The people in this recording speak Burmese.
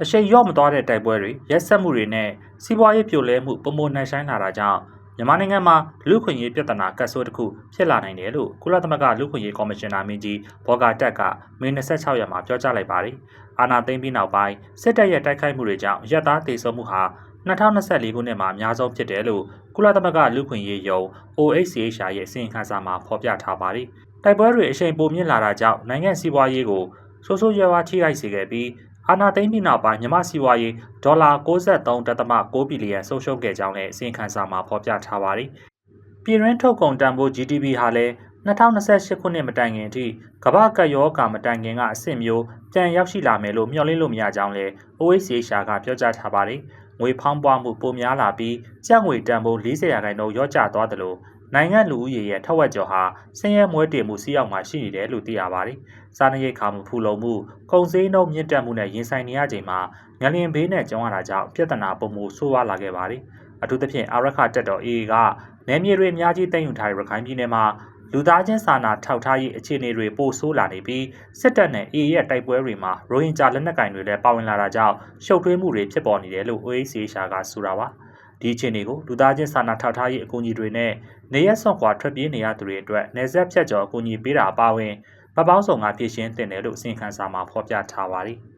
အရှိန်ရော့မသွားတဲ့တိုက်ပွဲတွေရက်စက်မှုတွေနဲ့စီးပွားရေးပြိုလဲမှုပုံမနှံ့ဆိုင်လာတာကြောင့်မြန်မာနိုင်ငံမှာလူခွင့်ရေးပြဿနာကတ်ဆိုးတစ်ခုဖြစ်လာနိုင်တယ်လို့ကုလသမဂ္ဂလူခွင့်ရေးကော်မရှင်နာမင်းကြီးဘော်ဂါတက်ကမေ26ရက်မှာပြောကြားလိုက်ပါတယ်။အာဏာသိမ်းပြီးနောက်ပိုင်းစစ်တပ်ရဲ့တိုက်ခိုက်မှုတွေကြောင့်ရက်သားတေဆုံးမှုဟာ2024ခုနှစ်မှာအများဆုံးဖြစ်တယ်လို့ကုလသမဂ္ဂလူခွင့်ရေးယုံ OHCHR ရဲ့အစီရင်ခံစာမှာဖော်ပြထားပါတယ်။တိုက်ပွဲတွေအရှိန်ပိုမြင့်လာတာကြောင့်နိုင်ငံစီးပွားရေးကိုဆိုးဆိုးရွားရွားထိခိုက်စေခဲ့ပြီး အာဏာသိမ်းပြီးနောက်ပိုင်းမြန်မာစီးပွားရေးဒေါ်လာ63.6ဘီလီယံဆုံးရှုံးခဲ့ကြောင်းလည်းအစီရင်ခံစာမှာဖော်ပြထားပါတယ်။ပြည်တွင်းထုတ်ကုန်တန်ဖိုး GDP ဟာလည်း2028ခုနှစ်မတိုင်ခင်အထိကမ္ဘာကပ်ရောဂါမတိုင်ခင်ကအဆင့်မျိုးပြန်ရောက်ရှိလာမယ်လို့မျှော်လင့်လို့မရကြောင်းလည်း OHCHR ကပြောကြားထားပါတယ်။ ငွေဖောင်းပွားမှုပိုများလာပြီးကျပ်ငွေတန်ဖိုး40ရာခိုင်နှုန်းရော့ကျသွားတယ်လို့နိုင်ငံလူဦးရေရဲ့ထက်ဝက်ကျော်ဟာဆင်းရဲမွဲတေမှုစီးရောက်မှရှိနေတယ်လို့သိရပါတယ်။စားနပ်ရိက္ခာမှုဖူလုံမှုကုန်စည်နှုန်းမြင့်တက်မှုနဲ့ရင်ဆိုင်နေရချိန်မှာငလျင်ဘေးနဲ့ကြုံရတာကြောင့်ပြဿနာပုံမှုဆိုးဝါးလာခဲ့ပါတယ်။အထူးသဖြင့်အာရခတက်တော် AA ကနယ်မြေတွေအများကြီးတင်ယူထားတဲ့ရခိုင်ပြည်နယ်မှာ လူသားချင်းစာနာထောက်ထားရေးအခြေအနေတွေပိုဆိုးလာနေပြီးစစ်တပ်နဲ့ AA ရဲ့တိုက်ပွဲတွေမှာရိုဟင်ဂျာလက်နက်ကင်တွေလည်းပါဝင်လာတာကြောင့်ရှုပ်ထွေးမှုတွေဖြစ်ပေါ်နေတယ်လို့ OACHR ကဆိုတာပါဒီအခြေအနေကိုလူသားချင်းစာနာထောက်ထားရေးအကူအညီတွေနဲ့နေရက်ဆွန့်ခွာထွက်ပြေးနေရသူတွေအတွက်နေဆက်ဖြတ်ကျော်အကူအညီပေးတာအပါအဝင်ဗပောင်းဆောင်ကဖြည့်ရှင်းတင်တယ်လို့အစီရင်ခံစာမှာဖော်ပြထားပါတယ်။